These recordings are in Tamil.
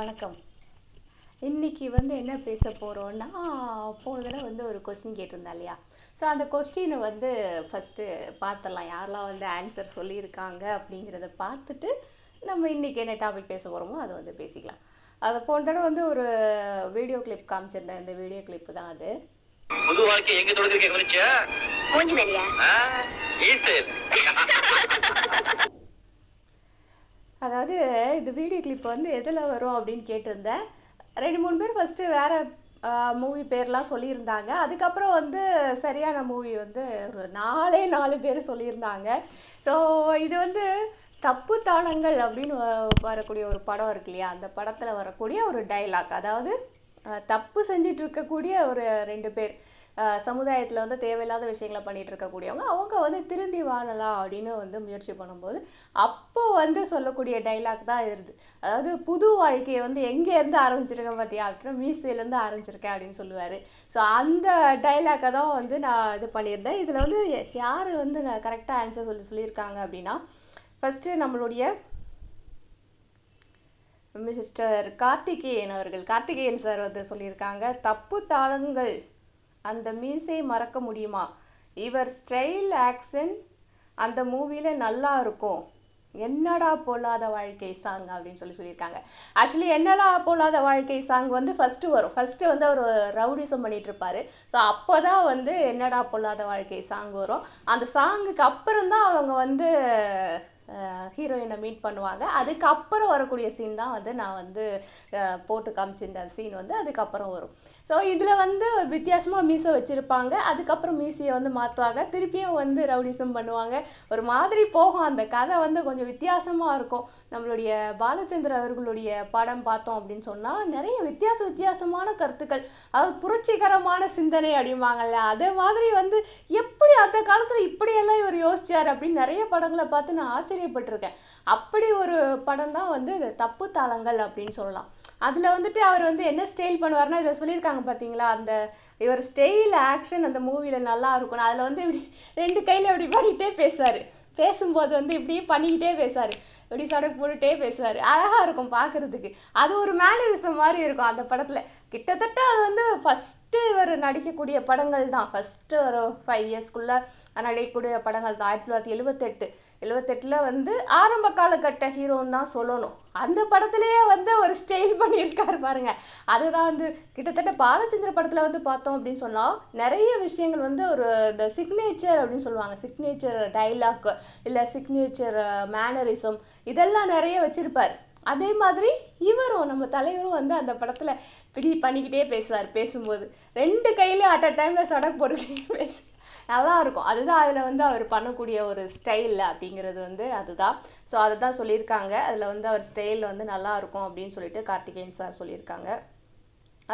வணக்கம். இன்னைக்கு வந்து என்ன பேச போகிறோன்னா போன தடவை வந்து ஒரு கொஸ்டின் கேட்டிருந்தா இல்லையா? ஸோ அந்த கொஸ்டினை வந்து ஃபஸ்ட்டு பார்த்துடலாம் யாரெல்லாம் வந்து ஆன்சர் சொல்லியிருக்காங்க அப்படிங்கிறத பார்த்துட்டு நம்ம இன்னைக்கு என்ன டாபிக் பேச போகிறோமோ அதை வந்து பேசிக்கலாம். அதை போன தடவை வந்து ஒரு வீடியோ கிளிப் காமிச்சிருந்தேன். இந்த வீடியோ கிளிப்பு தான் அது. புது வாழ்க்கை எங்க தொடங்குது அதாவது இந்த வீடியோ கிளிப் வந்து எதில் வரும் அப்படின்னு கேட்டிருந்தேன். ரெண்டு மூணு பேர் ஃபஸ்ட்டு வேறு மூவி பேர்லாம் சொல்லியிருந்தாங்க. அதுக்கப்புறம் வந்து சரியான மூவி வந்து ஒரு நாலே நாலு பேர் சொல்லியிருந்தாங்க. ஸோ இது வந்து தப்பு தாளங்கள் அப்படின்னு வரக்கூடிய ஒரு படம் இருக்கு இல்லையா? அந்த படத்தில் வரக்கூடிய ஒரு டைலாக் அதாவது தப்பு செஞ்சிட்டு இருக்கக்கூடிய ஒரு ரெண்டு பேர். சமுதாயத்தில் வந்து தேவையில்லாத விஷயங்களை பண்ணிட்டு இருக்கக்கூடியவங்க அவங்க வந்து திருந்தி வாழலாம் அப்படின்னு வந்து முயற்சி பண்ணும்போது அப்போ வந்து சொல்லக்கூடிய டைலாக் தான் இருது. அதாவது புது வாழ்க்கையை வந்து எங்கேருந்து ஆரம்பிச்சிருக்கேன் பார்த்தியா அப்படின்னா மீசையிலேருந்து ஆரம்பிச்சிருக்கேன் அப்படின்னு சொல்லுவார். ஸோ அந்த டைலாக்கை தான் வந்து நான் இது பண்ணியிருந்தேன். இதில் வந்து யார் வந்து நான் கரெக்டாக ஆன்சர் சொல்லி சொல்லியிருக்காங்க அப்படின்னா ஃபஸ்ட்டு நம்மளுடைய மிஸ்டர் கார்த்திகேயன் அவர்கள். கார்த்திகேயன் சார் வந்து சொல்லியிருக்காங்க தப்பு தாளங்கள் அந்த மீசை மறக்க முடியுமா? இவர் ஸ்டைல் ஆக்ஷன் அந்த மூவியில் நல்லா இருக்கும். என்னடா பொல்லாத வாழ்க்கை சாங் அப்படின்னு சொல்லி சொல்லியிருக்காங்க. ஆக்சுவலி என்னடா பொல்லாத வாழ்க்கை சாங் வந்து ஃபஸ்ட்டு வரும். ஃபஸ்ட்டு வந்து அவர் ரவுடிசம் பண்ணிட்டு இருப்பாரு. ஸோ அப்போ தான் வந்து என்னடா பொல்லாத வாழ்க்கை சாங் வரும். அந்த சாங்குக்கு அப்புறம் தான் அவங்க வந்து ஹீரோயினை மீட் பண்ணுவாங்க. அதுக்கப்புறம் வரக்கூடிய சீன் தான் வந்து நான் வந்து போட்டு காமிச்சிருந்த சீன் வந்து அதுக்கப்புறம் வரும். ஸோ இதில் வந்து வித்தியாசமாக மீசை வச்சுருப்பாங்க. அதுக்கப்புறம் மீசையை வந்து மாற்றுவாங்க திருப்பியும் வந்து ரவுடிசம் பண்ணுவாங்க. ஒரு மாதிரி போகும். அந்த கதை வந்து கொஞ்சம் வித்தியாசமாக இருக்கும். நம்மளுடைய பாலச்சந்திர அவர்களுடைய படம் பார்த்தோம் அப்படின்னு சொன்னால் நிறைய வித்தியாச வித்தியாசமான கருத்துக்கள். அதாவது புரட்சிகரமான சிந்தனை அப்படிம்பாங்கல்ல அதே மாதிரி வந்து எப்படி அந்த காலத்தில் இப்படியெல்லாம் இவர் யோசிச்சார் அப்படின்னு நிறைய படங்களை பார்த்து நான் ஆச்சரியப்பட்டிருக்கேன். அப்படி ஒரு படம் தான் வந்து தப்பு தாளங்கள் அப்படின்னு சொல்லலாம். அதில் வந்துட்டு அவர் வந்து என்ன ஸ்டைல் பண்ணுவார்னா இதை சொல்லியிருக்காங்க பார்த்தீங்களா? அந்த இவர் ஸ்டைல் ஆக்ஷன் அந்த மூவியில் நல்லா இருக்கும். அதில் வந்து இப்படி ரெண்டு கையில் இப்படி பண்ணிக்கிட்டே பேசுவார். பேசும்போது வந்து இப்படியே பண்ணிக்கிட்டே பேசுவார். இப்படி சடக்கு போட்டுட்டே பேசுவார் அழகாக இருக்கும் பார்க்கறதுக்கு அது ஒரு மேனரிசம் மாதிரி இருக்கும் அந்த படத்தில். கிட்டத்தட்ட அது வந்து ஃபஸ்ட்டு இவர் நடிக்கக்கூடிய படங்கள் தான் ஃபஸ்ட்டு ஒரு ஃபைவ் இயர்ஸ்க்குள்ளே நடிக்கக்கூடிய படங்கள் தான். ஆயிரத்தி தொள்ளாயிரத்தி எழுபத்தெட்டு எழுபத்தெட்டில் வந்து ஆரம்ப காலகட்ட ஹீரோன்னு தான் சொல்லணும். அந்த படத்துலேயே வந்து ஒரு ஸ்டைல் பண்ணியிருக்காரு பாருங்க. அதுதான் வந்து கிட்டத்தட்ட பாலச்சந்திர படத்தில் வந்து பார்த்தோம் அப்படின்னு சொன்னால் நிறைய விஷயங்கள் வந்து ஒரு இந்த சிக்னேச்சர் அப்படின்னு சொல்லுவாங்க. சிக்னேச்சர் டைலாக் இல்லை சிக்னேச்சர் மேனரிசம் இதெல்லாம் நிறைய வச்சுருப்பார். அதே மாதிரி இவரும் நம்ம தலைவரும் வந்து அந்த படத்தில் இப்படி பண்ணிக்கிட்டே பேசுவார். பேசும்போது ரெண்டு கையிலையும் அட் அ டைமில் சடக்கு போட்டுக்கிட்டே பேசு நல்லா இருக்கும் அதுதான் அதில் வந்து அவர் பண்ணக்கூடிய ஒரு ஸ்டைல் அப்படிங்கிறது வந்து அதுதான். ஸோ அதை தான் சொல்லியிருக்காங்க. அதில் வந்து அவர் ஸ்டைல் வந்து நல்லா இருக்கும் அப்படின்னு சொல்லிட்டு கார்த்திகேயன் சார் சொல்லியிருக்காங்க.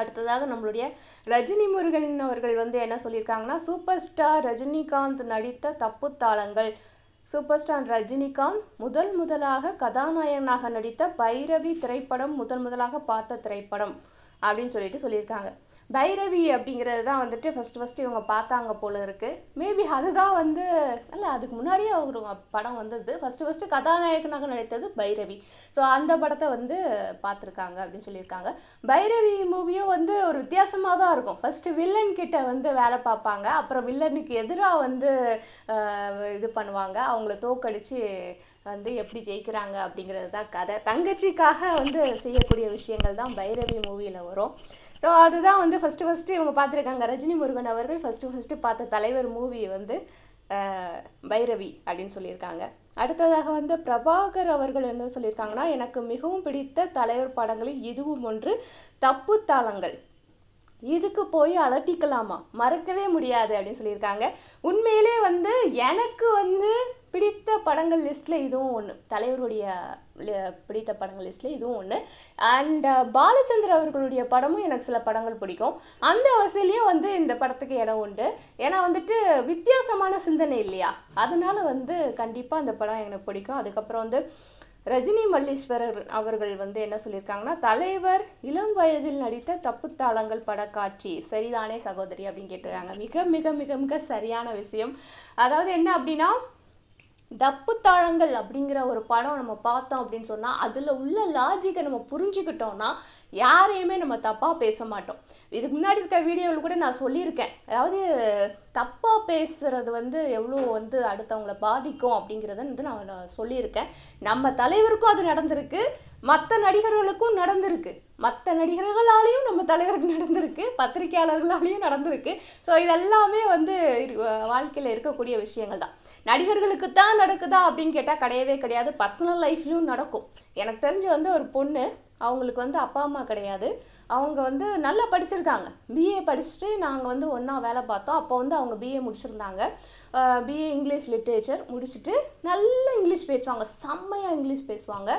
அடுத்ததாக நம்மளுடைய ரஜினி முருகன் அவர்கள் வந்து என்ன சொல்லியிருக்காங்கன்னா சூப்பர் ஸ்டார் ரஜினிகாந்த் நடித்த தப்பு தாளங்கள். சூப்பர் ஸ்டார் ரஜினிகாந்த் முதல் முதலாக கதாநாயகனாக நடித்த பைரவி திரைப்படம் முதல் முதலாக பார்த்த திரைப்படம் அப்படின்னு சொல்லிட்டு சொல்லியிருக்காங்க. பைரவி அப்படிங்கிறது தான் வந்துட்டு ஃபஸ்ட்டு ஃபஸ்ட்டு இவங்க பார்த்தாங்க போல இருக்குது மேபி அதுதான் வந்து இல்லை அதுக்கு முன்னாடியே ஒரு படம் வந்தது. ஃபஸ்ட்டு ஃபஸ்ட்டு கதாநாயகனாக நடித்தது பைரவி. ஸோ அந்த படத்தை வந்து பார்த்துருக்காங்க அப்படின்னு சொல்லியிருக்காங்க. பைரவி மூவியும் வந்து ஒரு வித்தியாசமாக தான் இருக்கும். ஃபஸ்ட்டு வில்லன் கிட்ட வந்து வேலை பார்ப்பாங்க. அப்புறம் வில்லனுக்கு எதிராக வந்து இது பண்ணுவாங்க. அவங்கள தோக்கடிச்சு வந்து எப்படி ஜெயிக்கிறாங்க அப்படிங்கிறது தான் கதை. தங்கச்சிக்காக வந்து செய்யக்கூடிய விஷயங்கள் தான் பைரவி மூவியில் வரும். ஸோ அதுதான் வந்து ஃபஸ்ட்டு ஃபஸ்ட்டு இவங்க பார்த்துருக்காங்க. ரஜினி முருகன் அவர்கள் ஃபஸ்ட்டு ஃபஸ்ட்டு பார்த்த தலைவர் மூவி வந்து பைரவி அப்படின்னு சொல்லியிருக்காங்க. அடுத்ததாக வந்து பிரபாகர் அவர்கள் என்ன சொல்லியிருக்காங்கன்னா எனக்கு மிகவும் பிடித்த தலைவர் படங்களில் இதுவும் ஒன்று தப்பு தாளங்கள். இதுக்கு போய் அலட்டிக்கலாமா? மறக்கவே முடியாது அப்படின்னு சொல்லியிருக்காங்க. உண்மையிலே வந்து எனக்கு வந்து பிடித்த படங்கள் லிஸ்ட்டில் இதுவும் ஒன்று தலைவருடைய பிடித்த படங்கள் லிஸ்ட்டில் இதுவும் ஒன்று அண்ட் பாலச்சந்தர் அவர்களுடைய படமும் எனக்கு சில படங்கள் பிடிக்கும். அந்த வசதியிலையும் வந்து இந்த படத்துக்கு இடம் உண்டு. ஏன்னா வந்துட்டு வித்தியாசமான சிந்தனை இல்லையா? அதனால் வந்து கண்டிப்பாக அந்த படம் எனக்கு பிடிக்கும். அதுக்கப்புறம் வந்து ரஜினி மல்லீஸ்வரர் அவர்கள் வந்து என்ன சொல்லியிருக்காங்கன்னா தலைவர் இளம் வயதில் நடித்த தப்புத்தாளங்கள் படக்காட்சி. சரிதானே சகோதரி? அப்படின்னு கேட்டிருக்காங்க. மிக மிக மிக மிக சரியான விஷயம். அதாவது என்ன அப்படின்னா டப்பு தாளங்கள் அப்படிங்கிற ஒரு படம் நம்ம பார்த்தோம் அப்படின்னு சொன்னால் அதில் உள்ள லாஜிக்கை நம்ம புரிஞ்சுக்கிட்டோம்னா யாரையுமே நம்ம தப்பாக பேச மாட்டோம். இதுக்கு முன்னாடி இருக்க வீடியோவில் கூட நான் சொல்லியிருக்கேன். அதாவது தப்பாக பேசுகிறது வந்து எவ்வளோ வந்து அடுத்தவங்களை பாதிக்கும் அப்படிங்கிறத வந்து நான் சொல்லியிருக்கேன். நம்ம தலைவருக்கும் அது நடந்திருக்கு. மற்ற நடிகர்களுக்கும் நடந்திருக்கு. மற்ற நடிகர்களாலேயும் நம்ம தலைவருக்கு நடந்திருக்கு. பத்திரிகையாளர்களாலேயும் நடந்திருக்கு. ஸோ இதெல்லாமே வந்து வாழ்க்கையில் இருக்கக்கூடிய விஷயங்கள் தான். நடிகர்களுக்கு தான் நடக்குதா அப்படின்னு கேட்டால் கிடையவே கிடையாது. பர்சனல் லைஃப்லையும் நடக்கும். எனக்கு தெரிஞ்சு வந்து ஒரு பொண்ணு அவங்களுக்கு வந்து அப்பா அம்மா கிடையாது. அவங்க வந்து நல்லா படிச்சிருக்காங்க. பிஏ படிச்சுட்டு நாங்கள் வந்து ஒன்றா வேலை பார்த்தோம். அப்போ வந்து அவங்க பிஏ முடிச்சிருந்தாங்க. பிஏ இங்கிலீஷ் லிட்ரேச்சர் முடிச்சுட்டு நல்ல இங்கிலீஷ் பேசுவாங்க. செம்மையாக இங்கிலீஷ் பேசுவாங்க.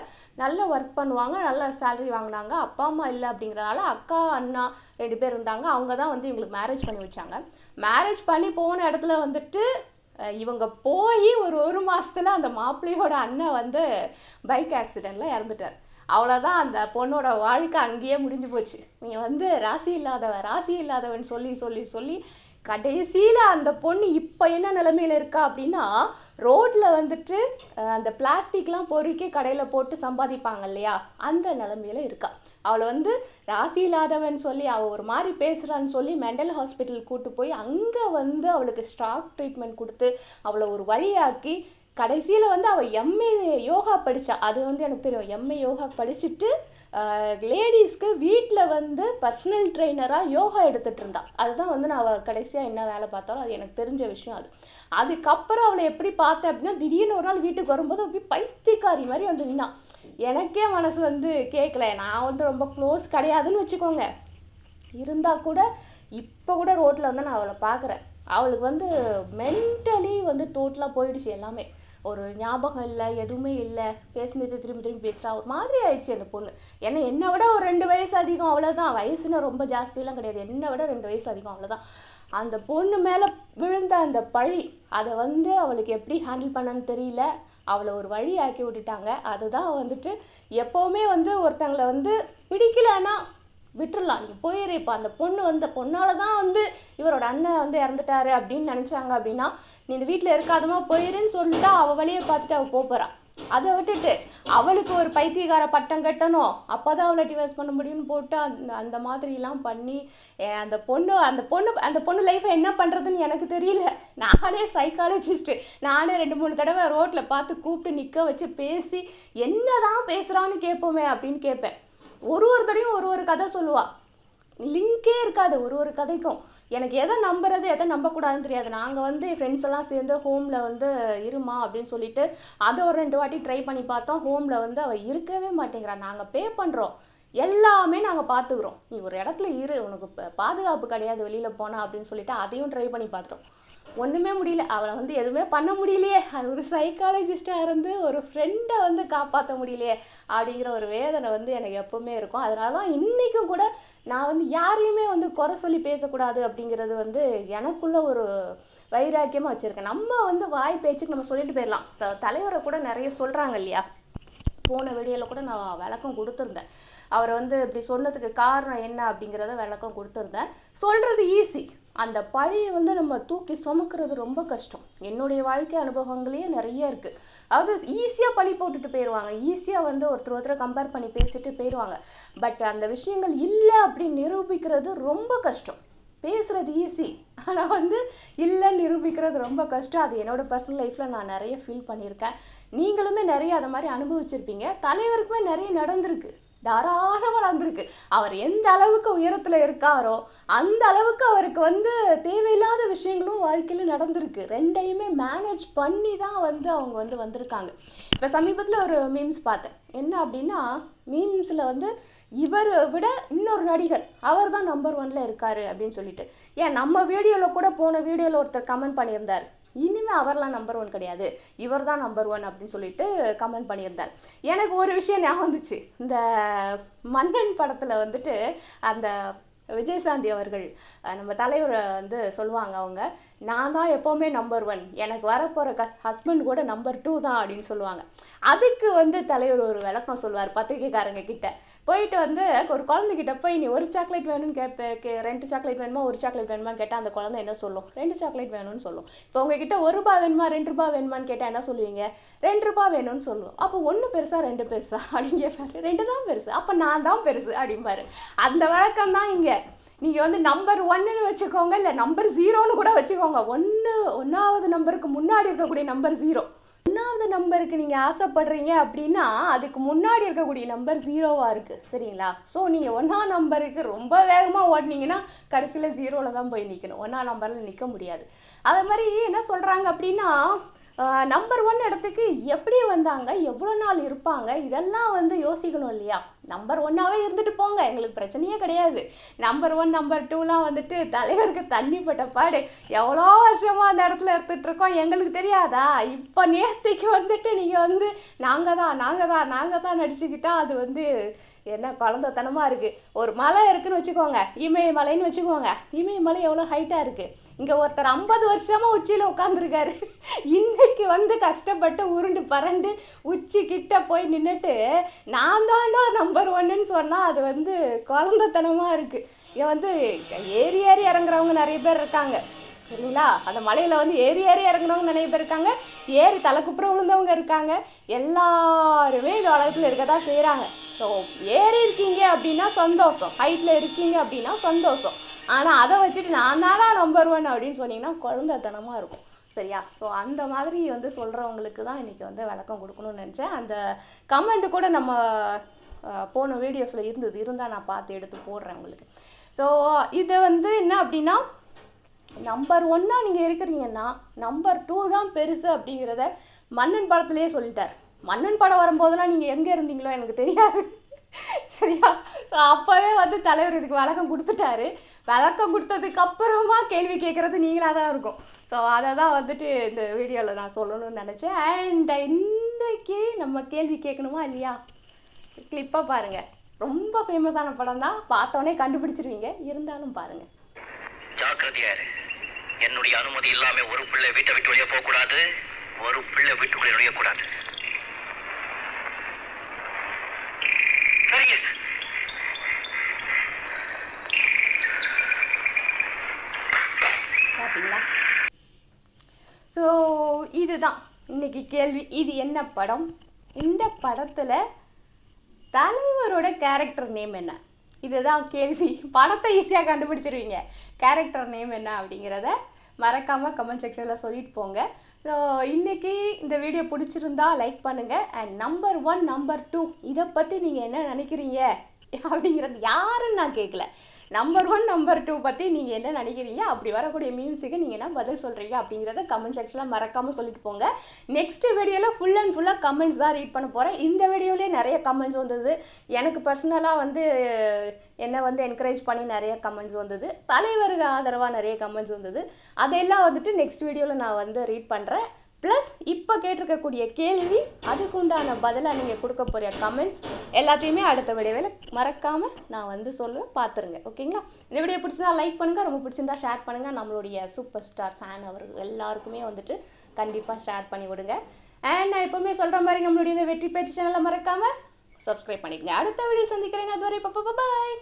நல்ல ஒர்க் பண்ணுவாங்க. நல்ல சேலரி வாங்கினாங்க. அப்பா அம்மா இல்லை அப்படிங்கிறனால அக்கா அண்ணா ரெண்டு பேர் இருந்தாங்க. அவங்க தான் வந்து இவங்களுக்கு மேரேஜ் பண்ணி வச்சாங்க. மேரேஜ் பண்ணி போன இடத்துல வந்துட்டு இவங்க போய் ஒரு ஒரு மாதத்தில் அந்த மாப்பிள்ளையோட அண்ணன் வந்து பைக் ஆக்சிடெண்ட்டில் இறந்துட்டார். அவ்வளோதான் அந்த பொண்ணோட வாழ்க்கை அங்கேயே முடிஞ்சு போச்சு. நீ வந்து ராசி இல்லாதவன் ராசி இல்லாதவன் சொல்லி சொல்லி சொல்லி கடைசியில் அந்த பொண்ணு இப்போ என்ன நிலைமையில இருக்கா அப்படின்னா ரோட்டில் வந்துட்டு அந்த பிளாஸ்டிக்லாம் பொறுக்கி கடையில் போட்டு சம்பாதிப்பாங்க இல்லையா? அந்த நிலமையில இருக்கா. அவளை வந்து ராசி இல்லாதவன் சொல்லி அவள் ஒரு மாதிரி பேசுகிறான்னு சொல்லி மெண்டல் ஹாஸ்பிட்டல் கூட்டு போய் அங்கே வந்து அவளுக்கு ஸ்டாக் ட்ரீட்மெண்ட் கொடுத்து அவளை ஒரு வழியாக்கி கடைசியில் வந்து அவள் எம்ஏ யோகா படித்தா அது வந்து எனக்கு தெரியும். எம்ஏ யோகா படிச்சுட்டு லேடிஸ்க்கு வீட்டில் வந்து பர்சனல் ட்ரெயினராக யோகா எடுத்துகிட்டு இருந்தா. அதுதான் வந்து நான் அவள் கடைசியாக என்ன வேலை பார்த்தாலும் அது எனக்கு தெரிஞ்ச விஷயம் அது. அதுக்கப்புறம் அவளை எப்படி பார்த்தேன் அப்படின்னா திடீர்னு ஒரு நாள் வீட்டுக்கு வரும்போது அப்படி பைத்தியக்காரி மாதிரி வந்து நின்னா. எனக்கே மனசு வந்து கேட்கல நான் வந்து ரொம்ப க்ளோஸ் கிடையாதுன்னு வச்சுக்கோங்க. இருந்தால் கூட இப்போ கூட ரோட்டில் வந்து நான் அவளை பார்க்குறேன் அவளுக்கு வந்து மென்டலி வந்து டோட்டலாக போயிடுச்சு எல்லாமே. ஒரு ஞாபகம் இல்லை எதுவுமே இல்லை. பேசினது திரும்பி திரும்பி பேசுகிறா ஒரு மாதிரி ஆயிடுச்சு அந்த பொண்ணு. ஏன்னா என்னை விட ஒரு ரெண்டு வயசு அதிகம் அவ்வளோதான் வயசுன்னு ரொம்ப ஜாஸ்தியெல்லாம் கிடையாது. என்னை விட ரெண்டு வயசு அதிகம் அவ்வளோதான் அந்த பொண்ணு மேலே விழுந்த அந்த பழி அதை வந்து அவளுக்கு எப்படி ஹேண்டில் பண்ணன்னு தெரியல. அவளை ஒரு வழி ஆக்கி விட்டுட்டாங்க. அதுதான் வந்துட்டு எப்போவுமே வந்து ஒருத்தங்களை வந்து பிடிக்கலன்னா விட்டுடலாம் நீ போயிரு இப்போ அந்த பொண்ணு வந்து பொண்ணால தான் வந்து இவரோட அண்ணன் வந்து இறந்துட்டாரு அப்படின்னு நினச்சாங்க அப்படின்னா நீ இந்த வீட்டில் இருக்காதமா போயிருன்னு சொல்லிட்டு அவள் வழியை பார்த்துட்டு அவள் போகிறான் அதை விட்டுட்டு அவளுக்கு ஒரு பைத்தியக்கார பட்டம் கட்டணும். அப்பதான் அவளை டிவைஸ் பண்ண முடியும்னு போட்டு அந்த அந்த மாதிரிலாம் பண்ணி அந்த பொண்ணு அந்த பொண்ணு அந்த பொண்ணு லைஃப்பை என்ன பண்ணுறதுன்னு எனக்கு தெரியல. நானே சைக்காலஜிஸ்ட்டு நானே ரெண்டு மூணு தடவை ரோட்டில் பார்த்து கூப்பிட்டு நிற்க வச்சு பேசி என்ன தான் பேசுகிறான்னு கேட்போமே அப்படின்னு கேட்பேன். ஒரு ஒரு தடையும் ஒரு ஒரு கதை சொல்லுவாள் லிங்கே இருக்காது ஒரு ஒரு கதைக்கும். எனக்கு எதை நம்புறது எதை நம்பக்கூடாதுன்னு தெரியாது. நாங்கள் வந்து ஃப்ரெண்ட்ஸ் எல்லாம் சேர்ந்து ஹோமில் வந்து இருமா அப்படின்னு சொல்லிட்டு அதை ஒரு ரெண்டு வாட்டி ட்ரை பண்ணி பார்த்தோம். ஹோமில் வந்து அவள் இருக்கவே மாட்டேங்கிறா. நாங்கள் பே பண்ணுறோம் எல்லாமே நாங்கள் பார்த்துக்குறோம். நீ ஒரு இடத்துல இரு உனக்கு பாதுகாப்பு கிடையாது வெளியில் போனால் அப்படின்னு சொல்லிட்டு அதையும் ட்ரை பண்ணி பார்த்துறோம் ஒன்றுமே முடியல. அவளை வந்து எதுவுமே பண்ண முடியலையே. அது ஒரு சைக்காலஜிஸ்டாக இருந்து ஒரு ஃப்ரெண்டை வந்து காப்பாற்ற முடியலையே அப்படிங்கிற ஒரு வேதனை வந்து எனக்கு எப்போவுமே இருக்கும். அதனால தான் இன்றைக்கும் கூட நான் வந்து யாரையுமே வந்து குறை சொல்லி பேசக்கூடாது அப்படிங்கிறது வந்து எனக்குள்ள ஒரு வைராக்கியமாக வச்சுருக்கேன். நம்ம வந்து வாய் பேச்சுக்கு நம்ம சொல்லிட்டு போயிடலாம். த- தலைவரை கூட நிறைய சொல்கிறாங்க இல்லையா? போன வீடியோல கூட நான் விளக்கம் கொடுத்துருந்தேன். அவர் வந்து இப்படி சொன்னதுக்கு காரணம் என்ன அப்படிங்கிறத விளக்கம் கொடுத்துருந்தேன். சொல்கிறது ஈஸி அந்த பழியை வந்து நம்ம தூக்கி சுமக்கிறது ரொம்ப கஷ்டம். என்னுடைய வாழ்க்கை அனுபவங்களையே நிறைய இருக்குது அதாவது ஈஸியாக பழி போட்டுட்டு போயிடுவாங்க ஈஸியாக வந்து ஒருத்தர் ஒருத்தரை கம்பேர் பண்ணி பேசிட்டு போயிடுவாங்க பட் அந்த விஷயங்கள் இல்லை அப்படின்னு நிரூபிக்கிறது ரொம்ப கஷ்டம். பேசுகிறது ஈஸி ஆனால் வந்து இல்லைன்னு நிரூபிக்கிறது ரொம்ப கஷ்டம். அது என்னோடய பர்சனல் லைஃப்பில் நான் நிறைய ஃபீல் பண்ணியிருக்கேன். நீங்களுமே நிறைய அதை மாதிரி அனுபவிச்சிருப்பீங்க. தலைவருக்குமே நிறைய நடந்திருக்கு. தாராளமாக நடந்திருக்கு. அவர் எந்த அளவுக்கு உயரத்தில் இருக்காரோ அந்த அளவுக்கு அவருக்கு வந்து தேவையில்லாத விஷயங்களும் வாழ்க்கையில் நடந்திருக்கு. ரெண்டையுமே மேனேஜ் பண்ணி தான் வந்து அவங்க வந்து வந்திருக்காங்க. இப்போ சமீபத்தில் ஒரு மீம்ஸ் பார்த்தேன். என்ன அப்படின்னா மீம்ஸில் வந்து இவர் விட இன்னொரு நடிகர் அவர் தான் நம்பர் ஒன்ல இருக்காரு அப்படின்னு சொல்லிட்டு. ஏன் நம்ம வீடியோவில் கூட போன வீடியோவில் ஒருத்தர் கமெண்ட் பண்ணியிருந்தார். இனிமேல் அவர்லாம் நம்பர் ஒன் கிடையாது. இவர் தான் நம்பர் ஒன் அப்படின்னு சொல்லிட்டு கமெண்ட் பண்ணியிருந்தார். எனக்கு ஒரு விஷயம் ஞாபகம் வந்துச்சு. இந்த மன்னன் படத்தில் வந்துட்டு அந்த விஜயசாந்தி அவர்கள் நம்ம தலைவரை வந்து சொல்லுவாங்க அவங்க நான் தான் எப்போவுமே நம்பர் ஒன் எனக்கு வரப்போற ஹஸ்பண்ட் கூட நம்பர் டூ தான் அப்படின்னு சொல்லுவாங்க. அதுக்கு வந்து தலைவர் ஒரு விளக்கம் சொல்லுவார் பத்திரிக்கைக்காரங்க கிட்ட. போயிட்டு வந்து ஒரு குழந்தைகிட்ட போய் நீ ஒரு சாக்லேட் வேணும்னு கேட்ப கே ரெண்டு சாக்லேட் வேணுமா ஒரு சாக்லேட் வேணுமான்னு கேட்டால் அந்த குழந்தை என்ன சொல்லும்? ரெண்டு சாக்லேட் வேணும்னு சொல்லும். இப்போ உங்ககிட்ட ஒரு ரூபா வேணுமா ரெண்டு ரூபாய் வேணுமான்னு கேட்டால் என்ன சொல்லுவீங்க? ரெண்டு ரூபா வேணும்னு சொல்லும். அப்போ ஒன்று பெருசா ரெண்டு பெருசா அப்படின்னு கேட்பாரு ரெண்டு தான் பெருசு. அப்போ நான் தான் பெருசு அப்படிம்பாரு. அந்த வழக்கம் தான் இங்கே. நீங்கள் வந்து நம்பர் ஒன்னுன்னு வச்சுக்கோங்க இல்லை நம்பர் ஜீரோன்னு கூட வச்சுக்கோங்க. ஒன்று ஒன்றாவது நம்பருக்கு முன்னாடி இருக்கக்கூடிய நம்பர் ஜீரோ ஒன்றாவது நம்பருக்கு நீங்கள் ஆசைப்படுறீங்க அப்படின்னா அதுக்கு முன்னாடி இருக்கக்கூடிய நம்பர் ஜீரோவாக இருக்குது சரிங்களா? ஸோ நீங்கள் ஒன்றாம் நம்பருக்கு ரொம்ப வேகமாக ஓடினீங்கன்னா கடைசியில் ஜீரோவில் தான் போய் நிற்கணும் ஒன்றாம் நம்பரில் நிற்க முடியாது. அதே மாதிரி என்ன சொல்கிறாங்க அப்படின்னா நம்பர் ஒன் இடத்துக்கு எப்படி வந்தாங்க எவ்வளோ நாள் இருப்பாங்க இதெல்லாம் வந்து யோசிக்கணும் இல்லையா? நம்பர் ஒன்னாகவே இருந்துட்டு போங்க எங்களுக்கு பிரச்சனையே கிடையாது. நம்பர் ஒன் நம்பர் டூலாம் வந்துட்டு தலைவருக்கு தண்ணி பட்ட பாடு எவ்வளோ வருஷமாக அந்த இடத்துல இருந்துட்டு இருக்கோம் எங்களுக்கு தெரியாதா? இப்போ நேர்த்திக்கு வந்துட்டு நீங்கள் வந்து நாங்கள் தான் நாங்கள் தான் நாங்கள் தான் நடிச்சுக்கிட்டா அது வந்து என்ன குழந்தைத்தனமாக இருக்குது ஒரு மலை இருக்குன்னு வச்சுக்கோங்க இமயமலைன்னு வச்சுக்கோங்க இமயமலை எவ்வளோ ஹைட்டாக இருக்குது இங்கே ஒருத்தர் ஐம்பது வருஷமாக உச்சியில் உட்காந்துருக்காரு இன்னைக்கு வந்து கஷ்டப்பட்டு உருண்டு பரண்டு உச்சி கிட்ட போய் நின்றுட்டு நான் தான்டா நம்பர் ஒன்னுன்னு சொன்னால் அது வந்து குழந்தத்தனமாக இருக்குது இங்கே வந்து ஏறி ஏறி இறங்குறவங்க நிறைய பேர் இருக்காங்க. சரிங்களா? அந்த மலையில் வந்து ஏறி ஏறி இறங்குனவங்க நிறைய பேர் இருக்காங்க. ஏறி தலை குப்புற விழுந்தவங்க இருக்காங்க. எல்லாருமே இந்த உலகத்தில் இருக்க தான் செய்கிறாங்க ஸோ ஏறி இருக்கீங்க அப்படின்னா சந்தோஷம். ஹைட்டில் இருக்கீங்க அப்படின்னா சந்தோஷம். ஆனால் அதை வச்சுட்டு நான் தானா நம்பர் ஒன் அப்படின்னு சொன்னீங்கன்னா குழந்தைத்தனமாக இருக்கும். சரியா? ஸோ அந்த மாதிரி வந்து சொல்கிறவங்களுக்கு தான் இன்றைக்கி வந்து விளக்கம் கொடுக்கணும்னு நினச்சேன். அந்த கமெண்ட் கூட நம்ம போன வீடியோஸில் இருந்தது. இருந்தால் நான் பார்த்து எடுத்து போடுறேன் உங்களுக்கு. ஸோ இது வந்து என்ன அப்படின்னா நம்பர் ஒன்னாக நீங்கள் இருக்கிறீங்கன்னா நம்பர் டூ தான் பெருசு அப்படிங்கிறத மன்னன் படத்துலேயே சொல்லிட்டார். மன்னன் படம் வரும்போதெல்லாம் நீங்கள் எங்கே இருந்தீங்களோ எனக்கு தெரியாது. சரியா? ஸோ அப்போவே வந்து தலைவர் இதுக்கு விளக்கம் கொடுத்துட்டாரு. விளக்கம் கொடுத்ததுக்கு அப்புறமா கேள்வி கேட்குறது நீங்களாக தான் இருக்கும். ஸோ அதை தான் வந்துட்டு இந்த வீடியோவில் நான் சொல்லணும்னு நினச்சேன். அண்ட் இன்றைக்கு நம்ம கேள்வி கேட்கணுமா இல்லையா? கிளிப்பாக பாருங்கள் ரொம்ப ஃபேமஸான படம் தான். பார்த்தோன்னே கண்டுபிடிச்சிருவீங்க. இருந்தாலும் பாருங்கள் ஜாக்கிரதையா என்னுடைய அனுமதி இல்லாமல் ஒரு பிள்ளை வீட்டை விட்டு வெளியே போகக்கூடாது. ஒரு பிள்ளை வீட்டுக்குள்ளே நுழைய சரிங்க பார்த்தீங்களா ஸோ இதுதான். இன்னைக்கு கேள்வி. இது என்ன படம்? இந்த படத்தில் தலைவரோட கேரக்டர் நேம் என்ன? இதுதான் கேள்வி. படத்தை ஈஸியாக கண்டுபிடிச்சிருவீங்க. கேரக்டர் நேம் என்ன அப்படிங்கிறத மறக்காமல் கமெண்ட் செக்ஷனில் சொல்லிட்டு போங்க. ஸோ இன்றைக்கி இந்த வீடியோ பிடிச்சிருந்தா லைக் பண்ணுங்கள் and number one number two இதை பற்றி நீங்கள் என்ன நினைக்கிறீங்க? அப்படிங்கிறது யாருன்னு நான் கேட்கல நம்பர் ஒன் நம்பர் டூ பற்றி நீங்கள் என்ன நினைக்கிறீங்க? அப்படி வரக்கூடிய மீம்ஸுக்கு நீங்கள் என்ன பதில் சொல்கிறீங்க அப்படிங்கிறத கமெண்ட் செக்ஷனில் மறக்காமல் சொல்லிட்டு போங்க. நெக்ஸ்ட் வீடியோவில் ஃபுல் அண்ட் ஃபுல்லாக கமெண்ட்ஸ் தான் ரீட் பண்ண போகிறேன் இந்த வீடியோலேயே நிறைய கமெண்ட்ஸ் வந்தது. எனக்கு பர்சனலாக வந்து என்னை வந்து என்கரேஜ் பண்ணி நிறைய கமெண்ட்ஸ் வந்தது. தலைவருக்கு ஆதரவாக நிறைய கமெண்ட்ஸ் வந்தது. அதெல்லாம் வந்துட்டு நெக்ஸ்ட் வீடியோவில் நான் வந்து ரீட் பண்ணுறேன் ப்ளஸ் இப்போ கேட்டிருக்கக்கூடிய கேள்வி அதுக்கு உண்டான பதிலாக நீங்கள் கொடுக்க போகிற கமெண்ட்ஸ் எல்லாத்தையுமே அடுத்த வீடியோவில் மறக்காமல் நான் வந்து சொல்லுவேன் பார்த்துருங்க ஓகேங்களா? இந்த வீடியோ பிடிச்சிருந்தா லைக் பண்ணுங்கள் ரொம்ப பிடிச்சிருந்தா ஷேர் பண்ணுங்கள் நம்மளுடைய சூப்பர் ஸ்டார் ஃபேன் அவர்கள் எல்லாருக்குமே வந்துட்டு கண்டிப்பாக ஷேர் பண்ணி விடுங்க. அண்ட் நான் எப்பவுமே சொல்கிற மாதிரி நம்மளுடைய இந்த வெற்றி பேச்சு சேனலை மறக்காமல் சப்ஸ்கிரைப் பண்ணிக்கங்க அடுத்த வீடியோ சந்திக்கிறேன். அதுவரை பாய்